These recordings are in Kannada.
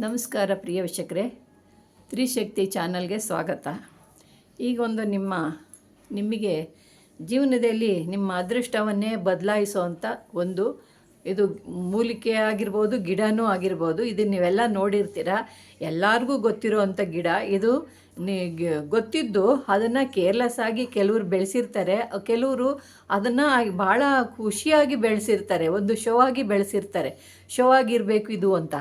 ನಮಸ್ಕಾರ ಪ್ರಿಯ ವೀಕ್ಷಕರೇ. ತ್ರಿಶಕ್ತಿ ಚಾನಲ್ಗೆ ಸ್ವಾಗತ. ಈಗೊಂದು ನಿಮ್ಮ, ನಿಮಗೆ ಜೀವನದಲ್ಲಿ ನಿಮ್ಮ ಅದೃಷ್ಟವನ್ನೇ ಬದಲಾಯಿಸುವಂಥ ಒಂದು, ಇದು ಮೂಲಿಕೆ ಆಗಿರ್ಬೋದು, ಗಿಡನೂ ಆಗಿರ್ಬೋದು ಇದನ್ನು ನೀವೆಲ್ಲ ನೋಡಿರ್ತೀರ? ಎಲ್ಲರಿಗೂ ಗೊತ್ತಿರೋವಂಥ ಗಿಡ. ಇದು ಗೊತ್ತಿದ್ದು ಅದನ್ನು ಕೇರ್ಲೆಸ್ ಆಗಿ ಕೆಲವರು ಬೆಳೆಸಿರ್ತಾರೆ. ಕೆಲವರು ಅದನ್ನು ಭಾಳ ಖುಷಿಯಾಗಿ ಬೆಳೆಸಿರ್ತಾರೆ. ಒಂದು ಶೋ ಆಗಿ ಬೆಳೆಸಿರ್ತಾರೆ. ಶೋ ಆಗಿರಬೇಕು ಇದು ಅಂತ.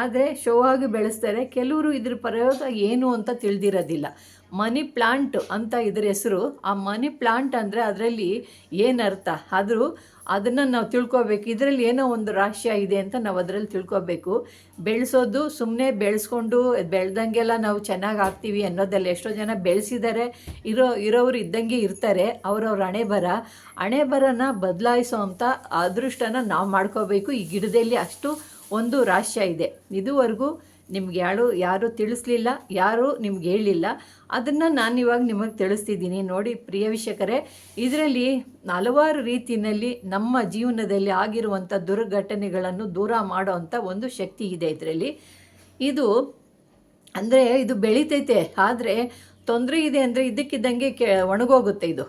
ಆದರೆ ಶೋ ಆಗಿ ಬೆಳೆಸ್ತಾರೆ ಕೆಲವರು ಇದ್ರ ಪ್ರಯೋಗ ಏನು ಅಂತ ತಿಳಿದಿರೋದಿಲ್ಲ. ಮನಿ ಪ್ಲಾಂಟ್ ಅಂತ ಇದ್ರ ಹೆಸರು. ಆ ಮನಿ ಪ್ಲಾಂಟ್ ಅಂದರೆ ಅದರಲ್ಲಿ ಏನು ಅರ್ಥ ಆದರೂ ಅದನ್ನು ನಾವು ತಿಳ್ಕೊಬೇಕು. ಇದರಲ್ಲಿ ಏನೋ ಒಂದು ರಹಸ್ಯ ಇದೆ ಅಂತ ನಾವು ಅದರಲ್ಲಿ ತಿಳ್ಕೊಬೇಕು. ಬೆಳೆಸೋದು ಸುಮ್ಮನೆ ಬೆಳೆಸ್ಕೊಂಡು ಬೆಳೆದಂಗೆಲ್ಲ ನಾವು ಚೆನ್ನಾಗಿ ಆಗ್ತೀವಿ ಅನ್ನೋದಲ್ಲ ಎಷ್ಟೋ ಜನ ಬೆಳೆಸಿದ್ದಾರೆ ಇರೋ ಇರೋರು ಇದ್ದಂಗೆ ಇರ್ತಾರೆ. ಅವರವ್ರ ಹಣೆ ಬರ ಹಣೆ ಬರನ ಬದಲಾಯಿಸೋ ಅಂಥ ಅದೃಷ್ಟನ ನಾವು ಮಾಡ್ಕೋಬೇಕು. ಈ ಗಿಡದಲ್ಲಿ ಅಷ್ಟು ಒಂದು ರಹಸ್ಯ ಇದೆ. ಇದುವರೆಗೂ ನಿಮ್ಗೆ ಯಾರು ಯಾರು ತಿಳಿಸ್ಲಿಲ್ಲ, ಯಾರು ನಿಮ್ಗೆ ಹೇಳಿಲ್ಲ, ಅದನ್ನು ನಾನು ಇವಾಗ ನಿಮಗೆ ತಿಳಿಸ್ತಿದ್ದೀನಿ. ನೋಡಿ ಪ್ರಿಯ ವೀಕ್ಷಕರೇ, ಇದರಲ್ಲಿ ಹಲವಾರು ರೀತಿಯಲ್ಲಿ ನಮ್ಮ ಜೀವನದಲ್ಲಿ ಆಗಿರುವಂಥ ದುರ್ಘಟನೆಗಳನ್ನು ದೂರ ಮಾಡೋವಂಥ ಒಂದು ಶಕ್ತಿ ಇದೆ ಇದರಲ್ಲಿ. ಇದು ಅಂದರೆ ಇದು ಬೆಳಿತೈತೆ, ಆದರೆ ತೊಂದರೆ ಇದೆ ಅಂದರೆ ಇದಕ್ಕಿದ್ದಂಗೆ ಕೆ, ಒಣಗೋಗುತ್ತೆ ಇದು.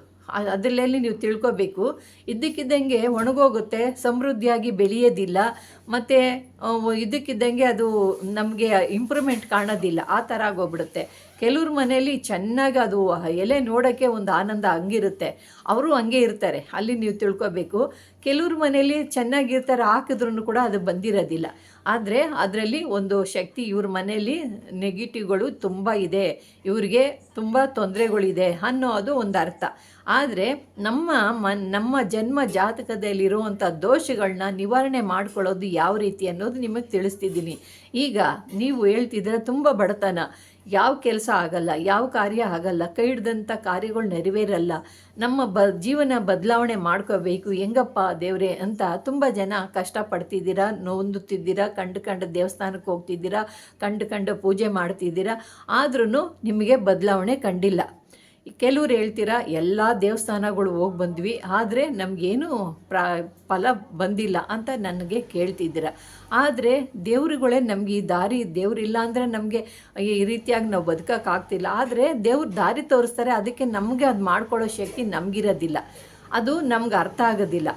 ಅದರಲ್ಲಿ ನೀವು ತಿಳ್ಕೊಬೇಕು. ಇದ್ದಕ್ಕಿದ್ದಂಗೆ ಒಣಗೋಗುತ್ತೆ, ಸಮೃದ್ಧಿಯಾಗಿ ಬೆಳೆಯೋದಿಲ್ಲ, ಮತ್ತು ಇದ್ದಕ್ಕಿದ್ದಂಗೆ ಅದು ನಮಗೆ ಇಂಪ್ರೂವ್ಮೆಂಟ್ ಕಾಣೋದಿಲ್ಲ, ಆ ಥರ ಆಗೋಗ್ಬಿಡುತ್ತೆ. ಕೆಲವ್ರ ಮನೆಯಲ್ಲಿ ಚೆನ್ನಾಗಿ ಅದು ಎಲೆ ನೋಡೋಕ್ಕೆ ಒಂದು ಆನಂದ ಹಂಗಿರುತ್ತೆ. ಅವರು ಹಂಗೆ ಇರ್ತಾರೆ, ಅಲ್ಲಿ ನೀವು ತಿಳ್ಕೊಬೇಕು. ಕೆಲವ್ರ ಮನೆಯಲ್ಲಿ ಚೆನ್ನಾಗಿರ್ತಾರೆ ಹಾಕಿದ್ರೂ ಕೂಡ ಅದು ಬಂದಿರೋದಿಲ್ಲ. ಆದರೆ ಅದರಲ್ಲಿ ಒಂದು ಶಕ್ತಿ ಇವ್ರ ಮನೆಯಲ್ಲಿ ನೆಗೆಟಿವ್ಗಳು ತುಂಬ ಇದೆ. ಇವ್ರಿಗೆ ತುಂಬ ತೊಂದರೆಗಳಿದೆ ಅನ್ನೋದು ಒಂದು ಅರ್ಥ. ಆದರೆ ನಮ್ಮ ಮನ್, ನಮ್ಮ ಜನ್ಮ ಜಾತಕದಲ್ಲಿರುವಂಥ ದೋಷಗಳನ್ನ ನಿವಾರಣೆ ಮಾಡ್ಕೊಳ್ಳೋದು ಯಾವ ರೀತಿ ಅನ್ನೋದು ನಿಮಗೆ ತಿಳಿಸ್ತಿದ್ದೀನಿ. ಈಗ ನೀವು ಹೇಳ್ತಿದ್ರೆ ತುಂಬ ಬಡತನ. ಯಾವ ಕೆಲಸ ಆಗಲ್ಲ, ಯಾವ ಕಾರ್ಯ ಆಗಲ್ಲ, ಕೈ ಹಿಡ್ದಂಥ ಕಾರ್ಯಗಳು ನೆರವೇರಲ್ಲ. ನಮ್ಮ ಬ, ಜೀವನ ಬದಲಾವಣೆ ಮಾಡ್ಕೋಬೇಕು. ಹೆಂಗಪ್ಪ ದೇವರೇ ಅಂತ ತುಂಬ ಜನ ಕಷ್ಟಪಡ್ತಿದ್ದೀರಾ, ನೊಂದುತ್ತಿದ್ದೀರಾ, ಕಂಡು ಕಂಡು ದೇವಸ್ಥಾನಕ್ಕೆ ಹೋಗ್ತಿದ್ದೀರಾ, ಕಂಡು ಕಂಡು ಪೂಜೆ ಮಾಡ್ತಿದ್ದೀರಾ ಆದ್ರೂ ನಿಮಗೆ ಬದಲಾವಣೆ ಕಂಡಿಲ್ಲ. ಕೆಲವ್ರು ಹೇಳ್ತೀರಾ, ಎಲ್ಲ ದೇವಸ್ಥಾನಗಳು ಹೋಗಿ ಬಂದ್ವಿ, ಆದರೆ ನಮಗೇನು ಪ್ರ, ಫಲ ಬಂದಿಲ್ಲ ಅಂತ ನನಗೆ ಕೇಳ್ತಿದ್ದೀರ. ಆದರೆ ದೇವ್ರುಗಳೇ ನಮಗೆ ಈ ದಾರಿ ದೇವ್ರಿಲ್ಲ ಅಂದರೆ ನಮಗೆ ಈ ರೀತಿಯಾಗಿ ನಾವು ಬದುಕೋಕ್ಕಾಗ್ತಿಲ್ಲ ಆದರೆ ದೇವ್ರು ದಾರಿ ತೋರಿಸ್ತಾರೆ, ಅದಕ್ಕೆ ನಮಗೆ ಅದು ಮಾಡ್ಕೊಳ್ಳೋ ಶಕ್ತಿ ನಮಗಿರೋದಿಲ್ಲ. ಅದು ನಮ್ಗೆ ಅರ್ಥ ಆಗೋದಿಲ್ಲ.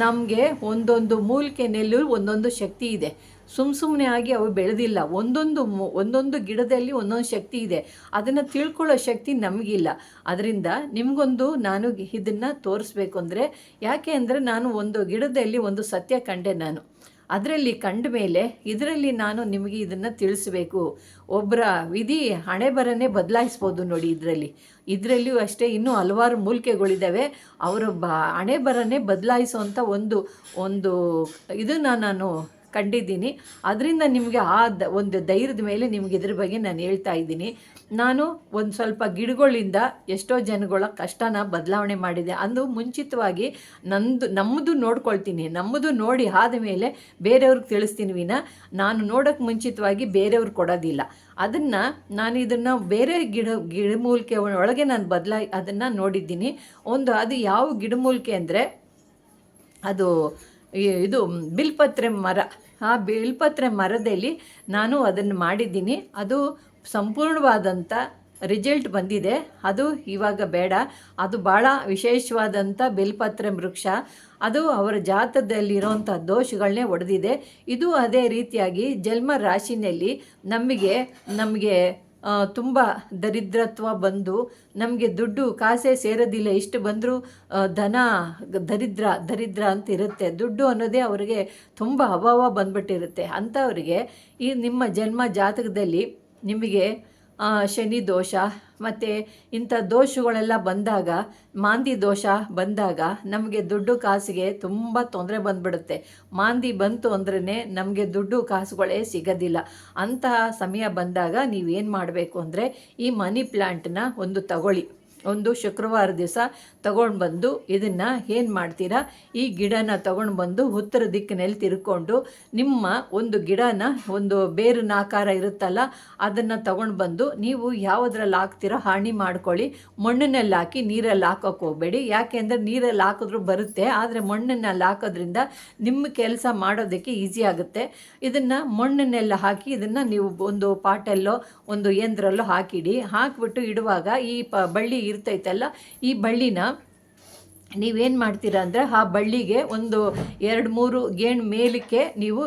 ನಮಗೆ ಒಂದೊಂದು ಮೂಲಿಕೆನಲ್ಲೂ ಒಂದೊಂದು ಶಕ್ತಿ ಇದೆ. ಸುಮ್ಮ ಸುಮ್ಮನೆ ಆಗಿ ಅವು ಬೆಳೆದಿಲ್ಲ. ಒಂದೊಂದು ಒಂದೊಂದು ಗಿಡದಲ್ಲಿ ಒಂದೊಂದು ಶಕ್ತಿ ಇದೆ. ಅದನ್ನು ತಿಳ್ಕೊಳ್ಳೋ ಶಕ್ತಿ ನಮಗಿಲ್ಲ. ಅದರಿಂದ ನಿಮಗೊಂದು ನಾನು ಇದನ್ನು ತೋರಿಸ್ಬೇಕು ಅಂದರೆ, ಯಾಕೆ ಅಂದರೆ ನಾನು ಒಂದು ಗಿಡದಲ್ಲಿ ಒಂದು ಸತ್ಯ ಕಂಡೆ ನಾನು. ಅದರಲ್ಲಿ ಕಂಡ ಮೇಲೆ ಇದರಲ್ಲಿ ನಾನು ನಿಮಗೆ ಇದನ್ನು ತಿಳಿಸ್ಬೇಕು. ಒಬ್ಬರ ವಿಧಿ ಹಣೆ ಬರನೇ ಬದಲಾಯಿಸ್ಬೋದು ನೋಡಿ ಇದರಲ್ಲಿ. ಇದರಲ್ಲಿಯೂ ಅಷ್ಟೇ ಇನ್ನೂ ಹಲವಾರು ಮೂಲಿಕೆಗಳಿದ್ದಾವೆ ಅವರ ಬ ಹಣೆ ಬರನೇ ಬದಲಾಯಿಸುವಂಥ ಒಂದು ಒಂದು ಇದನ್ನು ನಾನು ಕಂಡಿದ್ದೀನಿ. ಅದರಿಂದ ನಿಮಗೆ ಆ ಒಂದು ಧೈರ್ಯದ ಮೇಲೆ ನಿಮ್ಗೆ ಇದ್ರ ಬಗ್ಗೆ ನಾನು ಹೇಳ್ತಾ ಇದ್ದೀನಿ. ನಾನು ಒಂದು ಸ್ವಲ್ಪ ಗಿಡಗಳಿಂದ ಎಷ್ಟೋ ಜನಗಳ ಕಷ್ಟನ ಬದಲಾವಣೆ ಮಾಡಿದೆ. ಅಂದು ಮುಂಚಿತವಾಗಿ ನಂದು ನಮ್ಮದು ನೋಡ್ಕೊಳ್ತೀನಿ. ನಮ್ಮದು ನೋಡಿ ಆದ ಮೇಲೆ ಬೇರೆಯವ್ರಿಗೆ ತಿಳಿಸ್ತೀನಿ ವಿನ. ನಾನು ನೋಡೋಕ್ಕೆ ಮುಂಚಿತವಾಗಿ ಬೇರೆಯವ್ರಿಗೆ ಕೊಡೋದಿಲ್ಲ. ಅದನ್ನು ನಾನು ಇದನ್ನು ಬೇರೆ ಗಿಡ, ಗಿಡಮೂಲಿಕೆ ಒಳಗೆ ನಾನು ಬದಲಾ, ಅದನ್ನು ನೋಡಿದ್ದೀನಿ. ಒಂದು ಅದು ಯಾವ ಗಿಡಮೂಲಿಕೆ ಅಂದರೆ ಅದು ಇದು ಬಿಲ್ಪತ್ರೆ ಮರ. ಆ ಬಿಲ್ಪತ್ರೆ ಮರದಲ್ಲಿ ನಾನು ಅದನ್ನು ಮಾಡಿದ್ದೀನಿ. ಅದು ಸಂಪೂರ್ಣವಾದಂಥ ರಿಸಲ್ಟ್ ಬಂದಿದೆ. ಅದು ಇವಾಗ ಬೇಡ. ಅದು ಭಾಳ ವಿಶೇಷವಾದಂಥ ಬಿಲ್ಪತ್ರೆ ವೃಕ್ಷ. ಅದು ಅವರ ಜಾತದಲ್ಲಿರೋಂಥ ದೋಷಗಳನ್ನೇ ಒಡೆದಿದೆ. ಇದು ಅದೇ ರೀತಿಯಾಗಿ ಜನ್ಮ ರಾಶಿನಲ್ಲಿ ನಮಗೆ ನಮಗೆ ತುಂಬ ದರಿದ್ರತ್ವ ಬಂದು ನಮಗೆ ದುಡ್ಡು ಕಾಸೇ ಸೇರೋದಿಲ್ಲ. ಇಷ್ಟು ಬಂದರೂ ಧನ, ದರಿದ್ರ ದರಿದ್ರ ಅಂತ ಇರುತ್ತೆ. ದುಡ್ಡು ಅನ್ನೋದೇ ಅವರಿಗೆ ತುಂಬ ಅಭಾವ ಬಂದ್ಬಿಟ್ಟಿರುತ್ತೆ. ಅಂಥವ್ರಿಗೆ ಈ ನಿಮ್ಮ ಜನ್ಮ ಜಾತಕದಲ್ಲಿ ನಿಮಗೆ ಶನಿ ದೋಷ, ಮತ್ತು ಇಂಥ ದೋಷಗಳೆಲ್ಲ ಬಂದಾಗ, ಮಾಂದಿ ದೋಷ ಬಂದಾಗ ನಮಗೆ ದುಡ್ಡು ಕಾಸಿಗೆ ತುಂಬ ತೊಂದರೆ ಬಂದುಬಿಡುತ್ತೆ. ಮಾಂದಿ ಬಂತು ಅಂದ್ರೇ ನಮಗೆ ದುಡ್ಡು ಕಾಸುಗಳೇ ಸಿಗೋದಿಲ್ಲ. ಅಂತಹ ಸಮಯ ಬಂದಾಗ ನೀವೇನು ಮಾಡಬೇಕು ಅಂದರೆ ಈ ಮನಿ ಪ್ಲ್ಯಾಂಟನ್ನ ಒಂದು ತಗೊಳ್ಳಿ. ಒಂದು ಶುಕ್ರವಾರ ದಿವಸ ತಗೊಂಡು ಬಂದು ಇದನ್ನು ಏನು ಮಾಡ್ತೀರಾ? ಈ ಗಿಡನ ತಗೊಂಡು ಬಂದು ಉತ್ತರ ದಿಕ್ಕಿನಲ್ಲಿ ತಿರ್ಕೊಂಡು ನಿಮ್ಮ ಒಂದು ಗಿಡನ ಒಂದು ಬೇರಿನ ಆಕಾರ ಇರುತ್ತಲ್ಲ, ಅದನ್ನು ತಗೊಂಡು ಬಂದು ನೀವು ಯಾವುದ್ರಲ್ಲಿ ಹಾಕ್ತೀರೋ ಹಾನಿ ಮಾಡ್ಕೊಳ್ಳಿ. ಮಣ್ಣಿನಲ್ಲಿ ಹಾಕಿ ನೀರಲ್ಲಿ ಹಾಕೋಕೆ ಹೋಗಬೇಡಿ. ಯಾಕೆಂದರೆ ನೀರಲ್ಲಿ ಹಾಕಿದ್ರು ಬರುತ್ತೆ, ಆದರೆ ಮಣ್ಣಿನಲ್ಲಿ ಹಾಕೋದ್ರಿಂದ ನಿಮ್ಮ ಕೆಲಸ ಮಾಡೋದಕ್ಕೆ ಈಸಿ ಆಗುತ್ತೆ. ಇದನ್ನು ಮಣ್ಣನ್ನೆಲ್ಲ ಹಾಕಿ ಇದನ್ನು ನೀವು ಒಂದು ಪಾಟಲ್ಲೋ ಒಂದು ಯಂತ್ರಲ್ಲೋ ಹಾಕಿಡಿ. ಹಾಕಿಬಿಟ್ಟು ಇಡುವಾಗ ಈ ಬಳ್ಳಿ ಇರ್ತೈತಲ್ಲ? ಈ ಬಳ್ಳಿನ ನೀವೇನು ಮಾಡ್ತೀರಾ ಅಂದರೆ ಆ ಬಳ್ಳಿಗೆ ಒಂದು ಎರಡು ಮೂರು ಗೇಣು ಮೇಲಕ್ಕೆ ನೀವು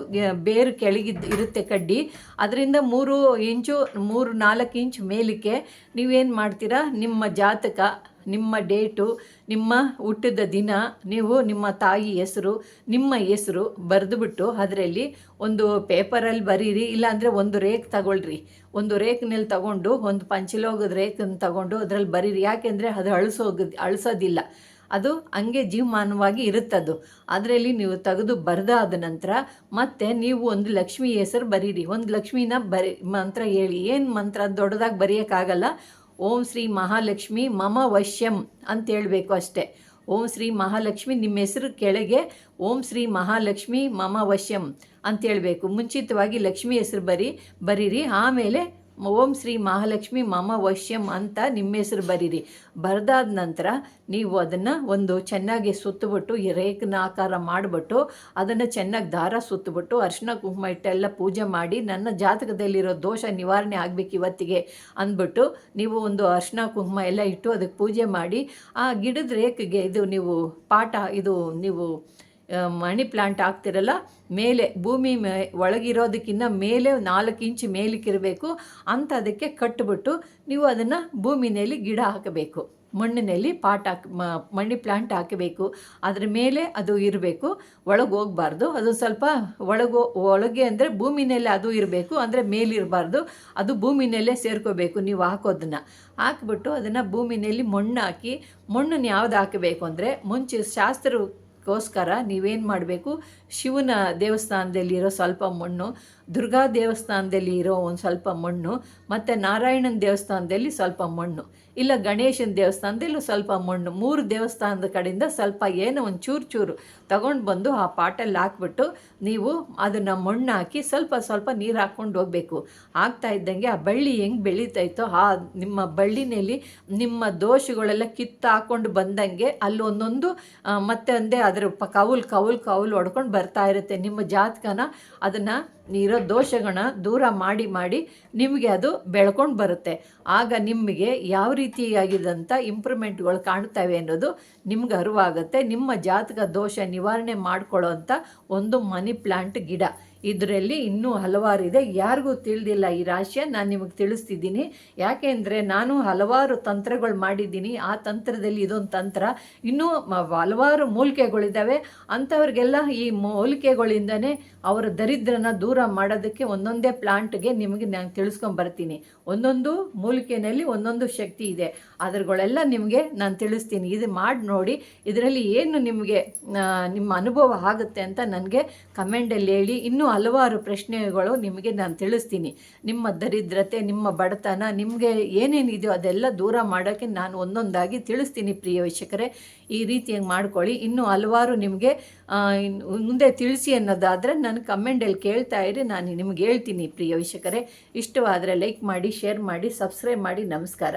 ಬೇರು ಕೆಳಗಿದ್ದು ಇರುತ್ತೆ ಕಡ್ಡಿ. ಅದರಿಂದ ಮೂರು ಇಂಚು, ಮೂರು ನಾಲ್ಕು ಇಂಚು ಮೇಲಕ್ಕೆ ನೀವೇನು ಮಾಡ್ತೀರಾ? ನಿಮ್ಮ ಜಾತಕ ನಿಮ್ಮ ಡೇಟು, ನಿಮ್ಮ ಹುಟ್ಟಿದ ದಿನ, ನೀವು ನಿಮ್ಮ ತಾಯಿ ಹೆಸರು, ನಿಮ್ಮ ಹೆಸರು ಬರೆದುಬಿಟ್ಟು ಅದರಲ್ಲಿ ಒಂದು ಪೇಪರಲ್ಲಿ ಬರೀರಿ, ಇಲ್ಲಾಂದರೆ ಒಂದು ರೇಕ್ ತಗೊಳ್ರಿ. ಒಂದು ರೇಕ್ನಲ್ಲಿ ತಗೊಂಡು, ಒಂದು ಪಂಚಲೋಗದ ರೇಕನ್ನು ತಗೊಂಡು ಅದರಲ್ಲಿ ಬರೀರಿ. ಯಾಕೆಂದರೆ ಅದು ಅಳಿಸೋಗ, ಅಳಿಸೋದಿಲ್ಲ. ಅದು ಹಂಗೆ ಜೀವಮಾನವಾಗಿ ಇರುತ್ತದು. ಅದರಲ್ಲಿ ನೀವು ತೆಗೆದು ಬರೆದಾದ ನಂತರ ಮತ್ತೆ ನೀವು ಒಂದು ಲಕ್ಷ್ಮಿ ಹೆಸರು ಬರೀರಿ. ಒಂದು ಲಕ್ಷ್ಮಿನ ಬರಿ, ಮಂತ್ರ ಹೇಳಿ. ಏನು ಮಂತ್ರ? ದೊಡ್ಡದಾಗಿ ಬರೆಯೋಕ್ಕಾಗಲ್ಲ. ಓಂ ಶ್ರೀ ಮಹಾಲಕ್ಷ್ಮಿ ಮಮ ವಶ್ಯಂ ಅಂತ ಹೇಳಬೇಕು ಅಷ್ಟೇ. ಓಂ ಶ್ರೀ ಮಹಾಲಕ್ಷ್ಮಿ ನಿಮ್ಮ ಹೆಸರು ಕೆಳಗೆ ಓಂ ಶ್ರೀ ಮಹಾಲಕ್ಷ್ಮಿ ಮಮ ವಶ್ಯಂ ಅಂತ ಹೇಳಬೇಕು. ಮುಂಚಿತವಾಗಿ ಲಕ್ಷ್ಮಿ ಹೆಸರು ಬರಿ, ಬರೀರಿ. ಆಮೇಲೆ ಓಂ ಶ್ರೀ ಮಹಾಲಕ್ಷ್ಮಿ ಮಮ ವಶ್ಯಂ ಅಂತ ನಿಮ್ಮ ಹೆಸರು ಬರೀರಿ. ಬರೆದಾದ ನಂತರ ನೀವು ಅದನ್ನು ಒಂದು ಚೆನ್ನಾಗಿ ಸುತ್ತಬಿಟ್ಟು ರೇಖನಾಕಾರ ಮಾಡಿಬಿಟ್ಟು ಅದನ್ನು ಚೆನ್ನಾಗಿ ದಾರ ಸುತ್ತಬಿಟ್ಟು ಅರ್ಶಿನ ಕುಂಕುಮ ಇಟ್ಟೆಲ್ಲ ಪೂಜೆ ಮಾಡಿ ನನ್ನ ಜಾತಕದಲ್ಲಿರೋ ದೋಷ ನಿವಾರಣೆ ಆಗಬೇಕು ಇವತ್ತಿಗೆ ಅಂದ್ಬಿಟ್ಟು ನೀವು ಒಂದು ಅರ್ಶಿನ ಕುಂಕುಮ ಎಲ್ಲ ಇಟ್ಟು ಅದಕ್ಕೆ ಪೂಜೆ ಮಾಡಿ ಆ ಗಿಡದ ರೇಖೆಗೆ ಇದು ನೀವು ಪಾಠ, ಇದು ನೀವು ಮನಿ ಪ್ಲಾಂಟ್ ಹಾಕ್ತಿರಲ್ಲ, ಮೇಲೆ ಭೂಮಿ ಮೇ ಒಳಗಿರೋದಕ್ಕಿಂತ ಮೇಲೆ ನಾಲ್ಕು ಇಂಚ್ ಮೇಲಿಕ್ಕಿರಬೇಕು ಅಂತ ಅದಕ್ಕೆ ಕಟ್ಟಿಬಿಟ್ಟು ನೀವು ಅದನ್ನು ಭೂಮಿನಲ್ಲಿ ಗಿಡ ಹಾಕಬೇಕು. ಮಣ್ಣಿನಲ್ಲಿ ಪಾಟ್ ಹಾಕಿ ಮಣ್ಣಿ ಪ್ಲಾಂಟ್ ಹಾಕಬೇಕು. ಅದ್ರ ಮೇಲೆ ಅದು ಇರಬೇಕು. ಒಳಗೆ ಹೋಗಬಾರ್ದು. ಅದು ಸ್ವಲ್ಪ ಒಳಗೋ, ಒಳಗೆ ಅಂದರೆ ಭೂಮಿನಲ್ಲೇ ಅದು ಇರಬೇಕು, ಅಂದರೆ ಮೇಲಿರಬಾರ್ದು. ಅದು ಭೂಮಿನಲ್ಲೇ ಸೇರ್ಕೋಬೇಕು ನೀವು ಹಾಕೋದನ್ನು. ಹಾಕ್ಬಿಟ್ಟು ಅದನ್ನು ಭೂಮಿನಲ್ಲಿ ಮಣ್ಣು ಹಾಕಿ, ಮಣ್ಣನ್ನು ಯಾವ್ದು ಹಾಕಬೇಕು ಅಂದರೆ ಮುಂಚೆ ಶಾಸ್ತ್ರ ಗೋಸ್ಕರ ನೀವೇನು ಮಾಡಬೇಕು? ಶಿವನ ದೇವಸ್ಥಾನದಲ್ಲಿರೋ ಸ್ವಲ್ಪ ಮಣ್ಣು, ದುರ್ಗಾ ದೇವಸ್ಥಾನದಲ್ಲಿ ಇರೋ ಒಂದು ಸ್ವಲ್ಪ ಮಣ್ಣು, ಮತ್ತು ನಾರಾಯಣನ ದೇವಸ್ಥಾನದಲ್ಲಿ ಸ್ವಲ್ಪ ಮಣ್ಣು, ಇಲ್ಲ ಗಣೇಶನ ದೇವಸ್ಥಾನದಲ್ಲಿ ಸ್ವಲ್ಪ ಮಣ್ಣು, ಮೂರು ದೇವಸ್ಥಾನದ ಕಡೆಯಿಂದ ಸ್ವಲ್ಪ ಏನೋ ಒಂದು ಚೂರು ಚೂರು ತಗೊಂಡು ಬಂದು ಆ ಪಾಟಲ್ಲಿ ಹಾಕ್ಬಿಟ್ಟು ನೀವು ಅದನ್ನು ಮಣ್ಣು ಹಾಕಿ ಸ್ವಲ್ಪ ಸ್ವಲ್ಪ ನೀರು ಹಾಕ್ಕೊಂಡು ಹೋಗಬೇಕು. ಆಗ್ತಾ ಇದ್ದಂಗೆ ಆ ಬಳ್ಳಿ ಹೆಂಗೆ ಬೆಳೀತೈತೋ, ಆ ನಿಮ್ಮ ಬಳ್ಳಿನಲ್ಲಿ ನಿಮ್ಮ ದೋಷಗಳೆಲ್ಲ ಕಿತ್ತು ಹಾಕ್ಕೊಂಡು ಬಂದಂಗೆ ಅಲ್ಲೊಂದೊಂದು ಮತ್ತೆ ಒಂದೇ ಅದರ ಪ ಕೌಲ್ ಕೌಲ್ ಕೌಲ್ ಹೊಡ್ಕೊಂಡು ಬರ್ತಾ ಇರುತ್ತೆ. ನಿಮ್ಮ ಜಾತಕನ ಅದನ್ನು ಇರೋ ದೋಷಗಳನ್ನ ದೂರ ಮಾಡಿ ಮಾಡಿ ನಿಮಗೆ ಅದು ಬೆಳ್ಕೊಂಡು ಬರುತ್ತೆ. ಆಗ ನಿಮಗೆ ಯಾವ ರೀತಿಯಾಗಿದ್ದಂಥ ಇಂಪ್ರೂವ್ಮೆಂಟ್ಗಳು ಕಾಣ್ತವೆ ಅನ್ನೋದು ನಿಮ್ಗೆ ಅರಿವಾಗುತ್ತೆ. ನಿಮ್ಮ ಜಾತಕ ದೋಷ ನಿವಾರಣೆ ಮಾಡ್ಕೊಳ್ಳೋ ಒಂದು ಮನಿ ಪ್ಲಾಂಟ್ ಗಿಡ. ಇದರಲ್ಲಿ ಇನ್ನೂ ಹಲವಾರಿದೆ. ಯಾರಿಗೂ ತಿಳಿದಿಲ್ಲ ಈ ರಾಶಿಯ. ನಾನು ನಿಮಗೆ ತಿಳಿಸ್ತಿದ್ದೀನಿ. ಯಾಕೆಂದರೆ ನಾನು ಹಲವಾರು ತಂತ್ರಗಳು ಮಾಡಿದ್ದೀನಿ. ಆ ತಂತ್ರದಲ್ಲಿ ಇದೊಂದು ತಂತ್ರ. ಇನ್ನೂ ಹಲವಾರು ಮೂಲಿಕೆಗಳಿದ್ದಾವೆ ಅಂಥವ್ರಿಗೆಲ್ಲ ಈ ಮೂಲಿಕೆಗಳಿಂದನೇ ಅವರ ದರಿದ್ರನ ದೂರ ಮಾಡೋದಕ್ಕೆ ಒಂದೊಂದೇ ಪ್ಲಾಂಟ್ಗೆ ನಿಮಗೆ ನಾನು ತಿಳಿಸ್ಕೊಂಡು ಬರ್ತೀನಿ. ಒಂದೊಂದು ಮೂಲಿಕೆಯಲ್ಲಿ ಒಂದೊಂದು ಶಕ್ತಿ ಇದೆ. ಅದ್ರಗಳೆಲ್ಲ ನಿಮಗೆ ನಾನು ತಿಳಿಸ್ತೀನಿ. ಇದು ಮಾಡಿ ನೋಡಿ. ಇದರಲ್ಲಿ ಏನು ನಿಮಗೆ ನಿಮ್ಮ ಅನುಭವ ಆಗುತ್ತೆ ಅಂತ ನನಗೆ ಕಮೆಂಟಲ್ಲಿ ಹೇಳಿ. ಇನ್ನೂ ಹಲವಾರು ಪ್ರಶ್ನೆಗಳು ನಿಮಗೆ ನಾನು ತಿಳಿಸ್ತೀನಿ. ನಿಮ್ಮ ದರಿದ್ರತೆ, ನಿಮ್ಮ ಬಡತನ, ನಿಮಗೆ ಏನೇನಿದೆಯೋ ಅದೆಲ್ಲ ದೂರ ಮಾಡೋಕ್ಕೆ ನಾನು ಒಂದೊಂದಾಗಿ ತಿಳಿಸ್ತೀನಿ ಪ್ರಿಯ ವೀಕ್ಷಕರೇ. ಈ ರೀತಿಯಾಗಿ ಮಾಡ್ಕೊಳ್ಳಿ. ಇನ್ನೂ ಹಲವಾರು ನಿಮಗೆ ಮುಂದೆ ತಿಳಿಸಿ ಅನ್ನೋದಾದರೆ ನಾನು ಕಮೆಂಟಲ್ಲಿ ಕೇಳ್ತಾ ಇರಿ. ನಾನು ನಿಮ್ಗೆ ಹೇಳ್ತೀನಿ ಪ್ರಿಯ ವೀಕ್ಷಕರೇ. ಇಷ್ಟವಾದರೆ ಲೈಕ್ ಮಾಡಿ, ಶೇರ್ ಮಾಡಿ, ಸಬ್ಸ್ಕ್ರೈಬ್ ಮಾಡಿ. ನಮಸ್ಕಾರ.